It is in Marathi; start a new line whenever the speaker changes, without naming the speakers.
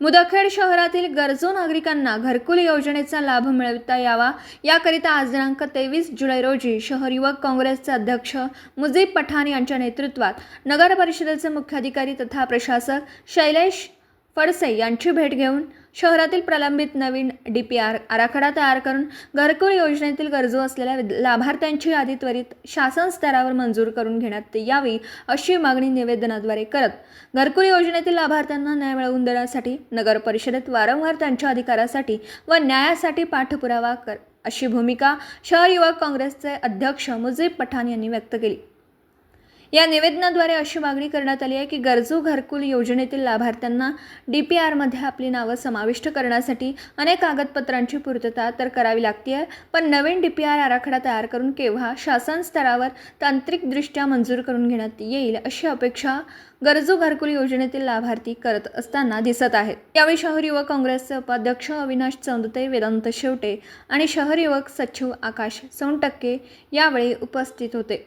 मुदखेड शहरातील गरजू नागरिकांना घरकुल योजनेचा लाभ मिळवता यावा. याकरिता आज दिनांक तेवीस जुलै रोजी शहर युवक काँग्रेसचे अध्यक्ष मुजीब पठाण यांच्या नेतृत्वात नगर परिषदेचे मुख्याधिकारी तथा प्रशासक शैलेश फडसे यांची भेट घेऊन शहरातील प्रलंबित नवीन डी पी आर आराखडा तयार करून घरकुल योजनेतील गरजू असलेल्या लाभार्थ्यांची यादी त्वरित शासन स्तरावर मंजूर करून घेण्यात यावी अशी मागणी निवेदनाद्वारे करत घरकुल योजनेतील लाभार्थ्यांना न्याय मिळवून देण्यासाठी नगर परिषदेत वारंवार त्यांच्या अधिकारासाठी व न्यायासाठी पाठपुरावा कर अशी भूमिका शहर युवक काँग्रेसचे अध्यक्ष मुजीब पठाण यांनी व्यक्त केली. या निवेदनाद्वारे अशी मागणी करण्यात आली आहे की गरजू घरकुल योजनेतील लाभार्थ्यांना डी पी आरमध्ये आपली नावं समाविष्ट करण्यासाठी अनेक कागदपत्रांची पूर्तता तर करावी लागते आहे. पण नवीन डी पी आर आराखडा तयार करून केव्हा शासन स्तरावर तांत्रिकदृष्ट्या मंजूर करून घेण्यात येईल अशी अपेक्षा गरजू घरकुल योजनेतील लाभार्थी करत असताना दिसत आहेत. यावेळी शहर युवक काँग्रेसचे उपाध्यक्ष अविनाश चौंदते वेदांत शेवटे आणि शहर युवक सचिव आकाश सोनटक्के यावेळी उपस्थित होते.